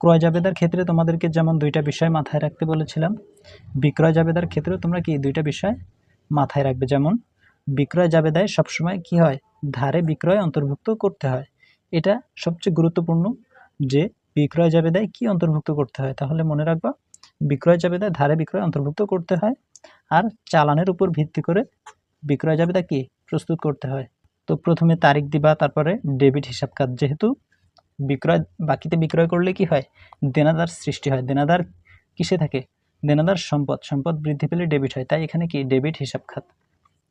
ক্রয় জাবেদার ক্ষেত্রে তোমাদেরকে যেমন দুইটা বিষয় মাথায় রাখতে বলেছিলাম, বিক্রয় জাবেদার ক্ষেত্রেও তোমরা কি দুইটা বিষয় মাথায় রাখবে? যেমন, বিক্রয় জাবেদায় সবসময় কি হয়? ধারে বিক্রয় অন্তর্ভুক্ত করতে হয়। এটা সবচেয়ে গুরুত্বপূর্ণ যে বিক্রয় জাবেদায় কি অন্তর্ভুক্ত করতে হয়? তাহলে মনে রাখবা, বিক্রয় জাবেদায় ধারে বিক্রয় অন্তর্ভুক্ত করতে হয় আর চালানের উপর ভিত্তি করে বিক্রয় জাবেদা কি? প্রস্তুত করতে হয়। তো প্রথমে তারিখ দিবা, তারপরে ডেবিট হিসাব কাজ যেহেতু বিক্রয়, বাকিতে বিক্রয় করলে কি হয়? দেনাদার সৃষ্টি হয়। দেনাদার কিসে থাকে? দেনাদার সম্পদ। সম্পদ বৃদ্ধি পেলে ডেবিট হয়। তাই এখানে কি? ডেবিট হিসাব খাত।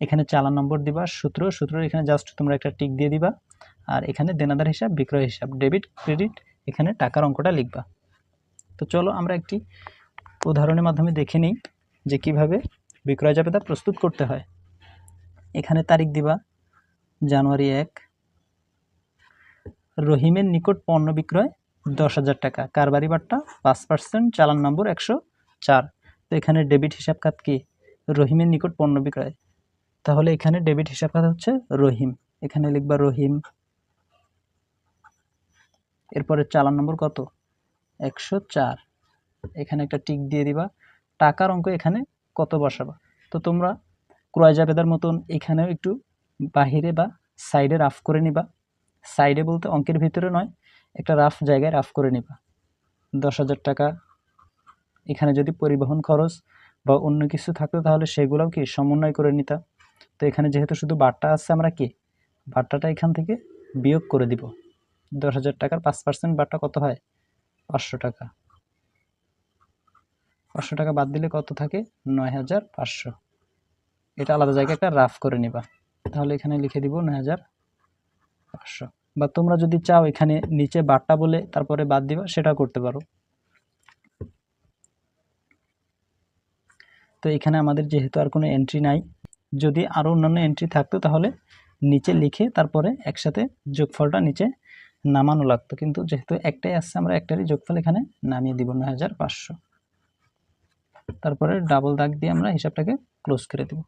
এখানে চালান নম্বর দিবা, সূত্র। সূত্রের এখানে জাস্ট তোমরা একটা টিক দিয়ে দিবা। আর এখানে দেনাদার হিসাব, বিক্রয় হিসাব। ডেবিট, ক্রেডিট, এখানে টাকার অঙ্কটা লিখবা। তো চলো আমরা একটি উদাহরণের মাধ্যমে দেখে নিই যে কীভাবে বিক্রয় জাবেদা প্রস্তুত করতে হয়। এখানে তারিখ দিবা, জানুয়ারি এক। রহিমের নিকট পণ্য বিক্রয় দশ হাজার টাকা। কারবারি বাট্টা পাঁচ পার্সেন্ট, চালান নম্বর একশো চার। তো এখানে ডেবিট হিসাব খাত কি? রহিমের নিকট পণ্য বিক্রয়। তাহলে এখানে ডেবিট হিসাব খাত হচ্ছে রহিম। এখানে লিখবা রহিম। এরপরে চালান নম্বর কত? একশো চার। এখানে একটা টিক দিয়ে দিবা। টাকার অঙ্ক এখানে কত বসাবা? তো তোমরা ক্রয় জাবেদার মতন এখানেও একটু বাহিরে বা সাইডে রাফ করে নিবা। সাইডে বলতে অঙ্কের ভিতরে নয়, একটা রাফ জায়গায় রাফ করে নিবা। দশ হাজার টাকা এখানে যদি পরিবহন খরচ বা অন্য কিছু থাকতো তাহলে সেগুলোও কি সমন্বয় করে নিতা। তো এখানে যেহেতু শুধু বাট্টা আছে, আমরা কি? বাট্টাটা এখান থেকে বিয়োগ করে দিব। দশ হাজার টাকার পাঁচ পার্সেন্ট বাট্টা কত হয়? পাঁচশো টাকা। পাঁচশো টাকা বাদ দিলে কত থাকে? নয় হাজার পাঁচশো। এটা আলাদা জায়গায় একটা রাফ করে নিবা। তাহলে এখানে লিখে দিব নয় হাজার পাঁচশো। বা তোমরা যদি চাও এখানে নিচে বাট্টা বলে তারপরে বাদ দিবা, সেটাও করতে পারো। তো এখানে আমাদের যেহেতু আর কোনো এন্ট্রি নাই, যদি আরও অন্যান্য এন্ট্রি থাকতো তাহলে নিচে লিখে তারপরে একসাথে যোগফলটা নিচে নামানো লাগতো। কিন্তু যেহেতু একটাই আসছে, আমরা একটারই যোগফল এখানে নামিয়ে দিব নয় হাজার পাঁচশো। তারপরে ডাবল দাগ দিয়ে আমরা হিসাবটাকে ক্লোজ করে দেব।